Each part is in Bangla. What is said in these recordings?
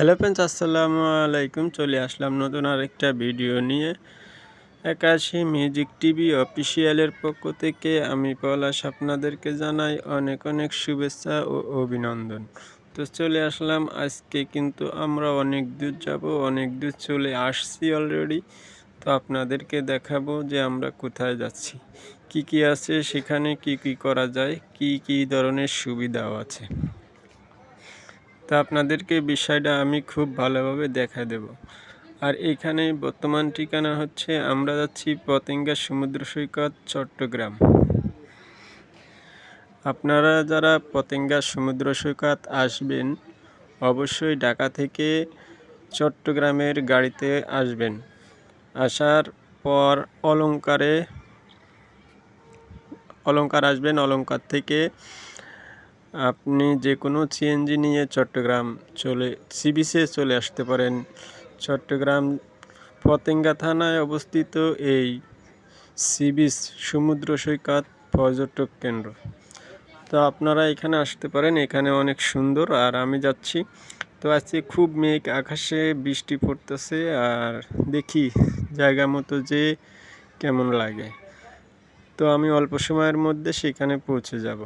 হ্যালো ফ্রেন্ডস আসসালামু আলাইকুম চলে আসলাম নতুন আরেকটা ভিডিও নিয়ে। একাশি মিউজিক টিভি অফিসিয়ালের পক্ষ থেকে আমি পলাশ আপনাদেরকে জানাই অনেক অনেক শুভেচ্ছা ও অভিনন্দন। তো চলে আসলাম, আজকে কিন্তু আমরা অনেক দূর যাব, অনেক দূর চলে আসছি অলরেডি তো আপনাদেরকে দেখাবো যে আমরা কোথায় যাচ্ছি। কি কি আছে, সেখানে কি কি করা যায়, কি কি ধরনের সুবিধাও আছে। তা আপনাদেরকে বিষয়টা আমি খুব ভালোভাবে দেখা দেব। আর এখানে বর্তমান ঠিকানা হচ্ছে, আমরা যাচ্ছি পতেঙ্গা সমুদ্র সৈকত, চট্টগ্রাম। আপনারা যারা পতেঙ্গা সমুদ্র সৈকত আসবেন, অবশ্যই ঢাকা থেকে চট্টগ্রামের গাড়িতে আসবেন। আসার পর অলঙ্কারে অলঙ্কার আসবেন অলঙ্কার থেকে আপনি যে কোনো সিএনজি নিয়ে চট্টগ্রাম চলে সিবিসে চলে আসতে পারেন। চট্টগ্রাম ফতেঙ্গা থানায় অবস্থিত এই সিবিস সমুদ্র সৈকত পর্যটক কেন্দ্র। তো আপনারা এখানে আসতে পারেন, এখানে অনেক সুন্দর। আর আমি যাচ্ছি, তো আজকে খুব মেঘ, আকাশে বৃষ্টি পড়তেছে। আর দেখি জায়গা মতো যে কেমন লাগে। তো আমি অল্প সময়ের মধ্যে সেখানে পৌঁছে যাব।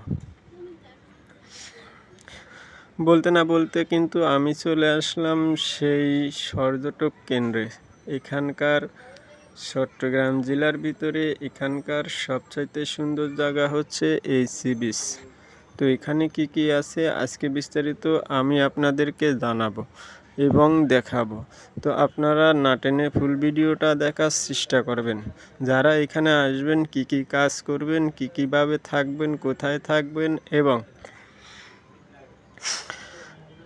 বলতে না বলতে কিন্তু আমি চলে আসলাম সেই পর্যটক কেন্দ্রে। এখানকার চট্টগ্রাম জেলার ভিতরে এখানকার সবচাইতে সুন্দর জায়গা হচ্ছে এই সি বিচ। তো এখানে কি কি আছে আজকে বিস্তারিত আমি আপনাদেরকে জানাব এবং দেখাবো। তো আপনারা নাটেনে ফুল ভিডিওটা দেখার চেষ্টা করবেন। যারা এখানে আসবেন, কি কি কাজ করবেন, কি কীভাবে থাকবেন, কোথায় থাকবেন এবং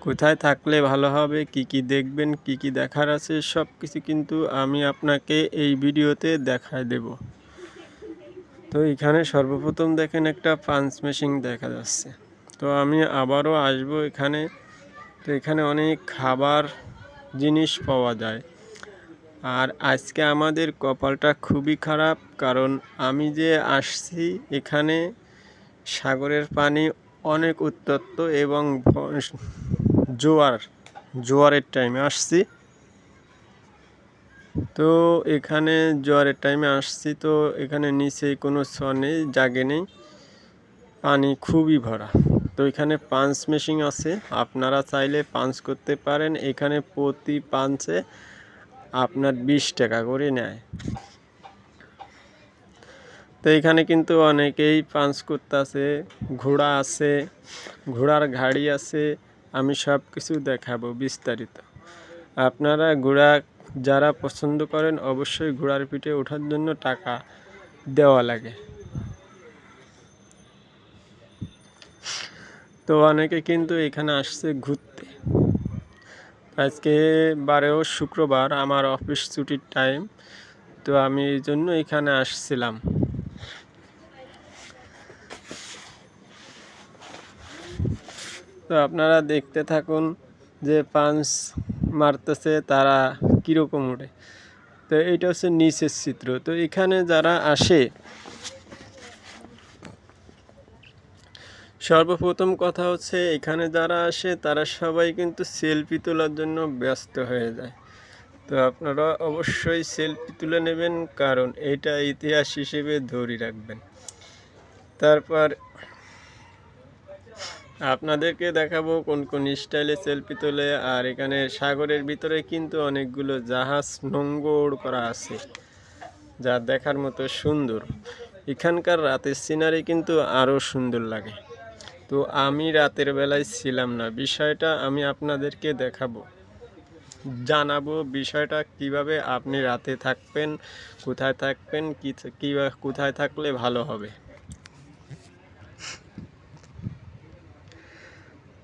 কোথায় থাকলে ভালো হবে, কি কি দেখবেন, কি কি দেখার আছে সব কিছু কিন্তু আমি আপনাকে এই ভিডিওতে দেখায় দেব। তো এখানে সর্বপ্রথম দেখেন একটা পাঞ্চ মেশিন দেখা যাচ্ছে। তো আমি আবারও আসব এখানে। তো এখানে অনেক খাবার জিনিস পাওয়া যায়। আর আজকে আমাদের কপালটা খুবই খারাপ, কারণ আমি যে আসছি এখানে সাগরের পানি অনেক উত্তপ্ত এবং জোয়ার, জোয়ারের টাইমে আসছি। তো এখানে জোয়ারের টাইমে আসছি। তো এখানে নিচে কোনো স নেই, জাগে নেই। পানি খুবই ভরা। তো এখানে পাঞ্চ মেশিন আছে। আপনারা চাইলে পাঞ্চ করতে পারেন। এখানে প্রতি পাঞ্চে আপনার বিশ টাকা করে নেয়। তো এখানে কিন্তু অনেকেই পাঞ্চ করতে আছে, ঘোড়া আছে, ঘোড়ার গাড়ি আছে, আমি সব কিছু দেখাবো বিস্তারিত। আপনারা ঘোড়া যারা পছন্দ করেন অবশ্যই ঘোড়ার পিঠে ওঠার জন্য টাকা দেওয়া লাগে। তো অনেকে কিন্তু এখানে আসছে ঘুরতে। আজকে বারেও শুক্রবার আমার অফিস ছুটির টাইম তো আমি এই জন্য এখানে আসছিলাম। তো আপনারা দেখতে থাকুন যে পাঞ্চ মারতেছে, তারা কীরকম উঠে তো এইটা হচ্ছে নিচের চিত্র। তো এখানে যারা আসে, সর্বপ্রথম কথা হচ্ছে এখানে যারা আসে, তারা সবাই কিন্তু সেলফি তোলার জন্য ব্যস্ত হয়ে যায়। তো আপনারা অবশ্যই সেলফি তুলে নেবেন, কারণ এটা ইতিহাস হিসেবে ধরে রাখবেন। তারপর আপনাদেরকে দেখাবো কোন কোন স্টাইলে সেলফি তোলে, আর এখানে সাগরের ভিতরে কিন্তু অনেকগুলো জাহাজ নোঙ্গর করা আছে, যা দেখার মতো সুন্দর। এখানকার রাতের সিনারি কিন্তু আরও সুন্দর লাগে। তো আমি রাতের বেলায় ছিলাম না, বিষয়টা আমি আপনাদেরকে দেখাবো। জানাব বিষয়টা কীভাবে আপনি রাতে থাকবেন, কোথায় থাকবেন, কী কোথায় থাকলে ভালো হবে।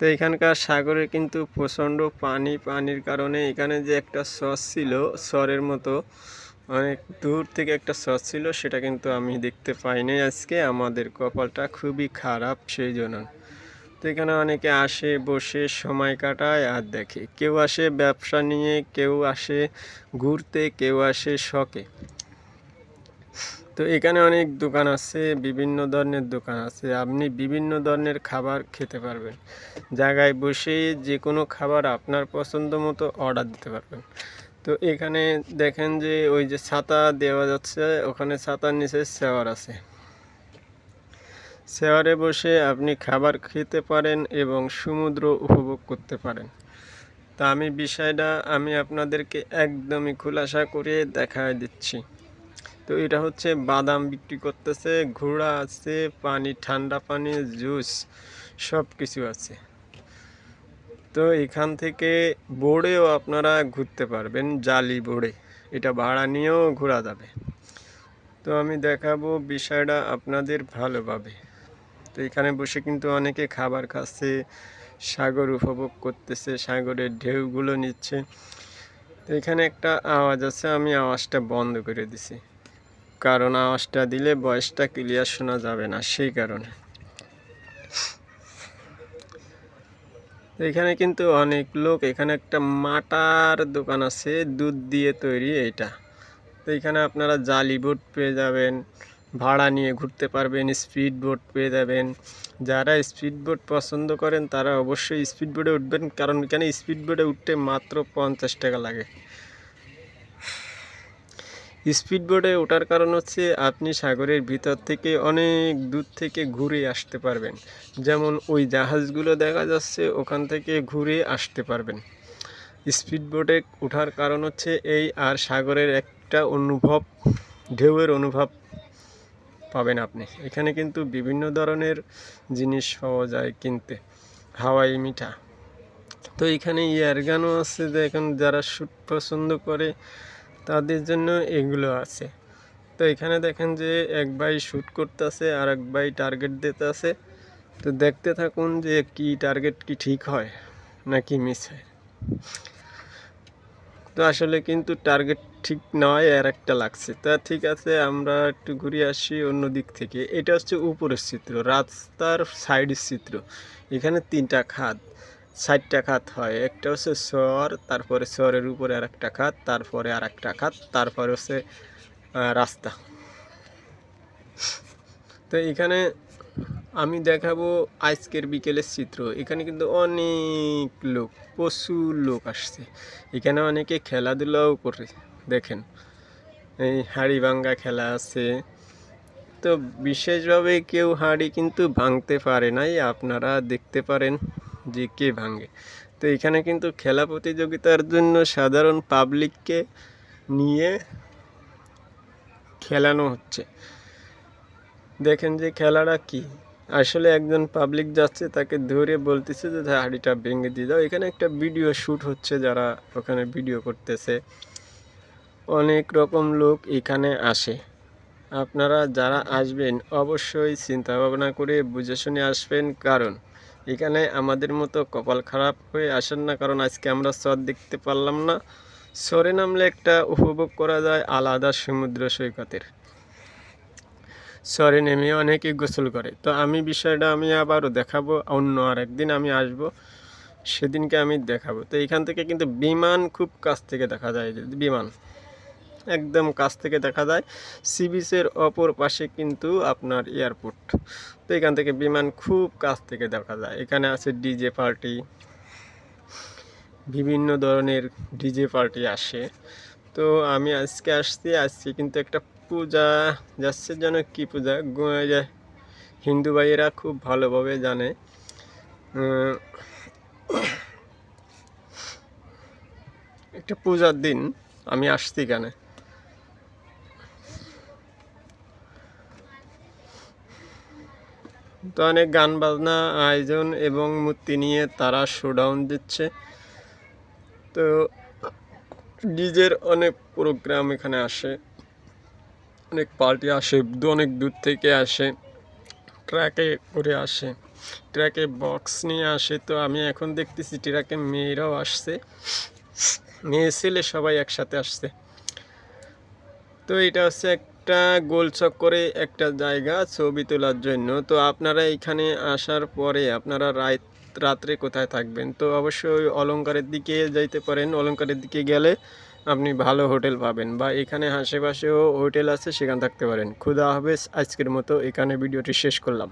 তো এখানকার সাগরে কিন্তু প্রচণ্ড পানি, পানির কারণে এখানে যে একটা সস ছিল সরের মতো অনেক দূর থেকে একটা সস ছিল, সেটা কিন্তু আমি দেখতে পাইনি আজকে। আমাদের কপালটা খুবই খারাপ সেই জন্য। তো এখানে অনেকে আসে, বসে, সময় কাটায় আর দেখে। কেউ আসে ব্যবসা নিয়ে, কেউ আসে ঘুরতে, কেউ আসে শখে। তো এখানে অনেক দোকান আছে, বিভিন্ন ধরনের দোকান আছে। আপনি বিভিন্ন ধরনের খাবার খেতে পারবেন। জায়গায় বসে যে কোনো খাবার আপনার পছন্দ মতো অর্ডার দিতে পারবেন। তো এখানে দেখেন যে ওই যে ছাতা দেওয়া যাচ্ছে, ওখানে ছাতার নিচে শেওয়ার আছে। শেওয়ারে বসে আপনি খাবার খেতে পারেন এবং সমুদ্র উপভোগ করতে পারেন। তা আমি বিষয়টা আমি আপনাদেরকে একদমই খোলাসা করে দেখায় দিচ্ছি। তো এটা হচ্ছে বাদাম বিক্রি করতেছে, ঘোড়া আছে, পানি, ঠান্ডা পানি, জুস সব কিছু আছে। তো এখান থেকে বোর্ডেও আপনারা ঘুরতে পারবেন, জালি বোর্ডে এটা ভাড়া নিয়েও ঘোরা যাবে। তো আমি দেখাবো বিষয়টা আপনাদের ভালোভাবে। তো এখানে বসে কিন্তু অনেকে খাবার খাচ্ছে, সাগর উপভোগ করতেছে, সাগরের ঢেউগুলো নিচ্ছে। তো এখানে একটা আওয়াজ আছে, আমি আওয়াজটা বন্ধ করে দিছি। কারণ আওয়াজটা দিলে ভয়েসটা ক্লিয়ার শোনা যাবে না, সেই কারণে। এখানে কিন্তু অনেক লোক, এখানে একটা মাটার দোকান আছে, দুধ দিয়ে তৈরি এইটা। তো এখানে আপনারা জালি বোট পেয়ে যাবেন, ভাড়া নিয়ে ঘুরতে পারবেন স্পিড বোট পেয়ে যাবেন। যারা স্পিড বোট পছন্দ করেন, তারা অবশ্যই স্পিড বোটে উঠবেন, কারণ এখানে স্পিড বোটে উঠতে মাত্র পঞ্চাশ টাকা লাগে। স্পিড বোটে ওঠার কারণ হচ্ছে আপনি সাগরের ভিতর থেকে অনেক দূর থেকে ঘুরে আসতে পারবেন। যেমন ওই জাহাজগুলো দেখা যাচ্ছে, ওখান থেকে ঘুরে আসতে পারবেন। স্পিড বোটে ওঠার কারণ হচ্ছে এই আর সাগরের একটা অনুভব, ঢেউয়ের অনুভব পাবেন আপনি। এখানে কিন্তু বিভিন্ন ধরনের জিনিস পাওয়া যায় কিনতে, হাওয়াই মিঠা। তো এখানে ইয়ারগানও আছে যে এখন যারা শ্যুট পছন্দ করে তাদের জন্য এগুলো আছে। তো এখানে দেখেন যে এক ভাই শ্যুট করতেছে আর এক ভাই টার্গেট দিতে আছে তো দেখতে থাকুন যে কি টার্গেট কি ঠিক হয় নাকি মিস হয়। তো আসলে কিন্তু টার্গেট ঠিক নয়, আর একটা লাগছে। তা ঠিক আছে, আমরা একটু ঘুরে আসি অন্য দিক থেকে। এটা হচ্ছে উপরের চিত্র, রাস্তার সাইডের চিত্র। এখানে তিনটা খাত চারটা খাত হয়। একটা হচ্ছে স্বর তারপরে স্বরের উপরে আর একটা খাত, তারপরে আর একটা খাত, তারপরে হচ্ছে রাস্তা। তো এখানে আমি দেখাবো আজকের বিকেলের চিত্র। এখানে কিন্তু অনেক লোক, প্রচুর লোক আসছে। এখানে অনেকে খেলাধুলাও করে, দেখেন। এই হাড়ি ভাঙ্গা খেলা আছে। তো বিশেষভাবে কেউ হাঁড়ি কিন্তু ভাঙতে পারে নাই, আপনারা দেখতে পারেন। যে কে ভাঙে। তো এখানে কিন্তু খেলা প্রতিযোগিতার জন্য সাধারণ পাবলিককে নিয়ে খেলানো হচ্ছে। দেখেন যে খেলাটা কি। আসলে একজন পাবলিক যাচ্ছে, তাকে ধরে বলতেছে যে হাঁড়িটা ভেঙে দিয়ে দাও। এখানে একটা ভিডিও শ্যুট হচ্ছে যারা ওখানে ভিডিও করতেছে। অনেক রকম লোক এখানে আসে। আপনারা যারা আসবেন, অবশ্যই চিন্তা ভাবনা করে বুঝে শুনে আসবেন। কারণ এখানে আমাদের মতো কপাল খারাপ হয়ে আসেন না, কারণ আজকে আমরা চর দেখতে পারলাম না। সরে নামলে একটা উপভোগ করা যায় আলাদা সমুদ্র সৈকতের। সরে নেমে অনেকে গোসল করে। তো আমি বিষয়টা আমি আবারও দেখাবো, অন্য আর একদিন আমি আসব, সেদিনকে আমি দেখাবো। তো এখান থেকে কিন্তু বিমান খুব কাছ থেকে দেখা যায় বিমান। একদম কাছ থেকে দেখা যায়। সি বিচের অপর পাশে কিন্তু আপনার এয়ারপোর্ট তো এখান থেকে বিমান খুব কাছ থেকে দেখা যায়। এখানে আছে ডিজে পার্টি। বিভিন্ন ধরনের ডিজে পার্টি আসে। তো আমি আজকে আসছি, আজকে কিন্তু একটা পূজা যাচ্ছে যেন কি পূজা? হিন্দু ভাইয়েরা খুব ভালোভাবে জানে। একটা পূজার দিন আমি আসছি এখানে। তো অনেক গান বাজনা, আয়োজন এবং মূর্তি নিয়ে তারা শোডাউন দিচ্ছে। তো ডিজের অনেক প্রোগ্রাম এখানে আসে, অনেক পার্টি আসে অনেক দূর থেকে আসে ট্র্যাকে করে আসে ট্র্যাকে বক্স নিয়ে আসে। তো আমি এখন দেখতেছি ট্র্যাকে মেয়েরাও আসছে, মেয়ে ছেলে সবাই একসাথে আসছে। তো এটা হচ্ছে একটা গোল চক্করে একটা জায়গা ছবি তোলার জন্য। তো আপনারা এখানে আসার পরে আপনারা রাত, রাত্রে কোথায় থাকবেন? তো অবশ্যই অলঙ্কারের দিকে যাইতে পারেন। অলঙ্কারের দিকে গেলে আপনি ভালো হোটেল পাবেন বা এখানে আশেপাশেও হোটেল আছে, সেখানে থাকতে পারেন। খুদা হবে আজকের মতো এখানে ভিডিওটি শেষ করলাম।